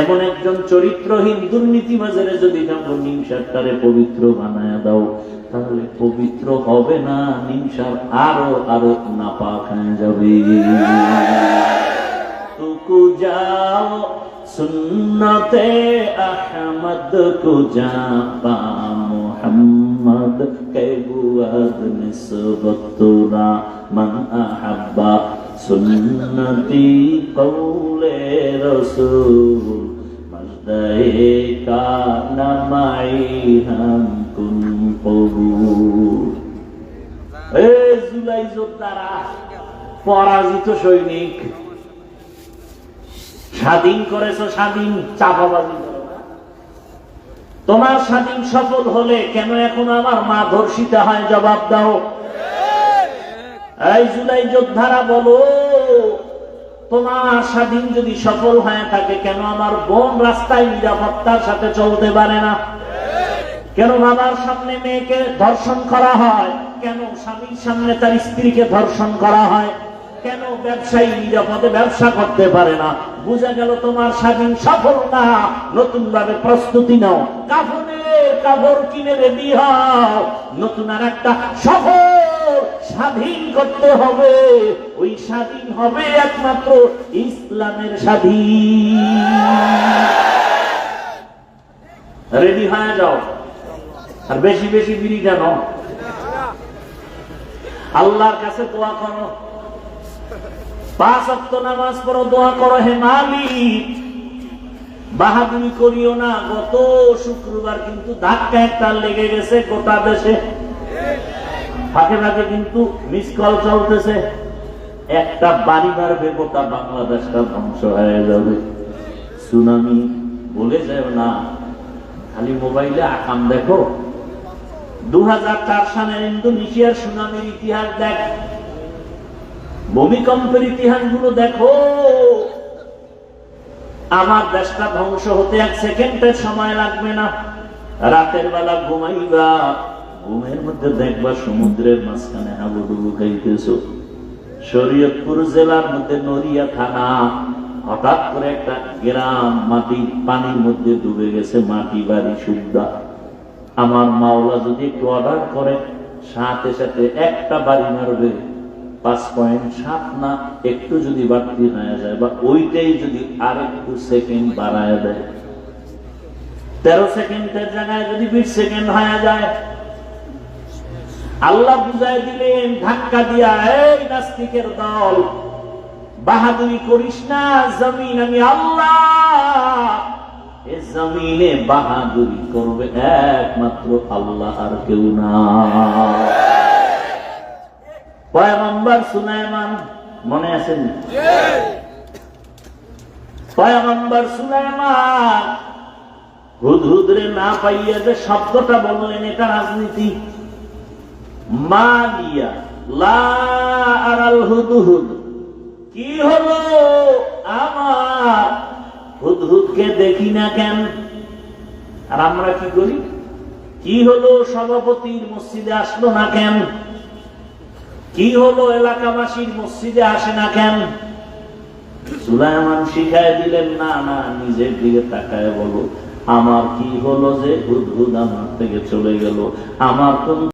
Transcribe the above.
এমন একজন চরিত্রহীন দুর্নীতি বাজারে যদি কামড় নিমসারটারে পবিত্র বানায় দাও, তাহলে পবিত্র হবে না, নিমসার আরও আরও নাপাক হয়ে যাবে। সুন্নতে আহমদ কু জাপা মোহাম্মদ কে বুয়াদ মান আহাব্বা। সুন্নতি কৌলে রসুল মজদায়ে কানামাই হাম কুন কবুল। এ জুলাই যোদ্ধারা, পরাজিত সৈনিক। স্বাধীন করেছ, স্বাধীন চাপাবাজি তোমার স্বাধীন সফল হলে কেন এখন আমার মা ধর্ষিত হয়? জবাব দাও। এই জুলাই যোদ্ধারা বলো, তোমার স্বাধীন যদি সফল হয়ে থাকে, কেন আমার বোন রাস্তায় নিরাপত্তার সাথে চলতে পারে না? কেন বাবার সামনে মেয়েকে ধর্ষণ করা হয়? কেন স্বামীর সামনে তার স্ত্রীকে ধর্ষণ করা হয়? কেন ব্যবসায়ী নিরাপদে ব্যবসা করতে পারে না? বোঝা গেল তোমার স্বাধীন সফল না নতুন ভাবে প্রস্তুতি নাও। কাফনের কাপড় কিনে রেডি হও। নতুন আর একটা সফল স্বাধীন করতে হবে। ওই স্বাধীন হবে একমাত্র ইসলামের স্বাধীন। রেডি হয়ে যাও। আর বেশি বেশি বিড়ি কেন? আল্লাহর কাছে দোয়া করো। পাঁচ অক্ত নামাজ পড়ো, দোয়া করো, হে মালিক। বাহাদুরি করিও না। গত শুক্রবার কিন্তু ধাক্কা একটা লেগে গেছে গোটা দেশে। ফাঁকে ফাঁকে কিন্তু মিস কল চলতেছে। একটা বাড়ি মারবে গোটা বাংলাদেশটা ধ্বংস হয়ে যাবে। সুনামি বলে যায় না। খালি মোবাইলে আকাম দেখো। দু সালের ইন্দোনেশিয়ার সুনামির ইতিহাস দেখ। ভূমিকম্পের ইতিহাসগুলো দেখো। আমার দেশটা ধ্বংস হতে এক সেকেন্ডের সময় লাগবে না। রাতের বেলা ঘুমাইবা। ঘুমের মধ্যে দেখবা সমুদ্রের মাঝখানে হাবুডুবু খাইতেছো। শরীয়তপুর জেলার মধ্যে নড়িয়া থানা, হঠাৎ করে একটা গ্রাম মাটি, পানির মধ্যে ডুবে গেছে, মাটি বাড়ি সুবিধা আমার মাওলা যদি একটু অর্ডার করে, সাথে সাথে একটা বাড়ি মারবে। পাঁচ পয়েন্ট সাত না, একটু যদি বাড়তি হয়ে যায় বা ওইটাই যদি আর একটু সেকেন্ড বাড়ায় দেয়। তেরো সেকেন্ডের জায়গায় যদি বিশ সেকেন্ড হয়ে যায় আল্লাহ বুঝাই দিলেন, ধাক্কা দিয়া, এই নাস্তিকের দল, বাহাদুরি করিস না, জমিন আমি আল্লাহ। এ জমিনে বাহাদুরি করবে একমাত্র আল্লাহ আর কেউ না। পয়গম্বর সুলাইমান, মনে আছেন পয়গম্বর সুলাইমান, হুদহুদরে না পাইয়া যে শব্দটা বললেন, এটা রাজনীতি। মালিয়া কি হলো আমার? হুদহুদকে দেখি না কেন? আর আমরা কি করি? কি হলো সভাপতির মসজিদে আসলো না কেন? কি হলো এলাকাবাসীর মসজিদে আসে না কেন? সুলাইমান শিখায় দিলেন, না না, নিজের দিকে তাকায় বলো। আমার কি হলো যে হুদহুদ আমার থেকে চলে গেল? আমার কোন